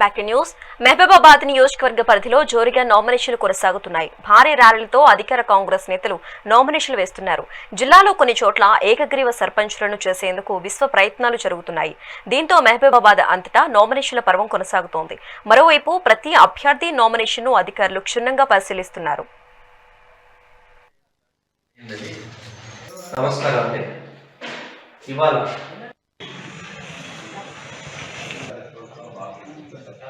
Back news. Mahabubabad నియోజకవర్గ పరిధిలో జోరుగా నామినేషన్లు కొనసాగుతున్నాయి. భారీ ర్యాలీలతో అధికార కాంగ్రెస్ నేతలు నామినేషన్లు వేస్తున్నారు. జిల్లాలో కొన్ని చోట్ల ఏకగ్రీవ సర్పంచులను చేసేందుకు విశ్వ ప్రయత్నాలు జరుగుతున్నాయి. దీంతో మహబూబాబాద్ అంతటా నామినేషన్ల పర్వం కొనసాగుతోంది. మరోవైపు ప్రతి అభ్యర్థి నామినేషన్ను అధికారులు క్షుణ్ణంగా పరిశీలిస్తున్నారు. నమస్కారం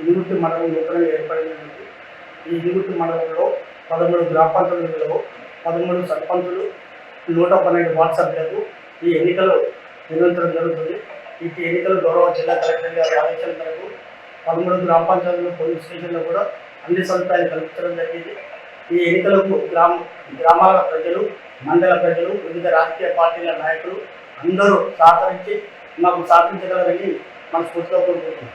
ఇరుగుత్తి మండలం నూతనంగా ఏర్పడినటువంటి ఈ ఇరుగుత్తి మండలంలో పదమూడు గ్రామ పంచాయతీలలో పదమూడు సర్పంచులు నూట పన్నెండు వార్డు సభ్యులకు ఈ ఎన్నికలు నిర్వహించడం జరుగుతుంది. ఈ ఎన్నికలు గౌరవ జిల్లా కలెక్టర్ గారి ఆలోచన మేరకు పదమూడు గ్రామ పంచాయతీలు పోలీస్ స్టేషన్లో కూడా అన్ని సదుపాయాలు కల్పించడం జరిగింది. ఈ ఎన్నికలకు గ్రామ గ్రామాల ప్రజలు మండల ప్రజలు వివిధ రాజకీయ పార్టీల నాయకులు అందరూ సహకరించి మాకు సాధించగలరని మనస్ఫూర్తిగా కోరుకుంటున్నాం.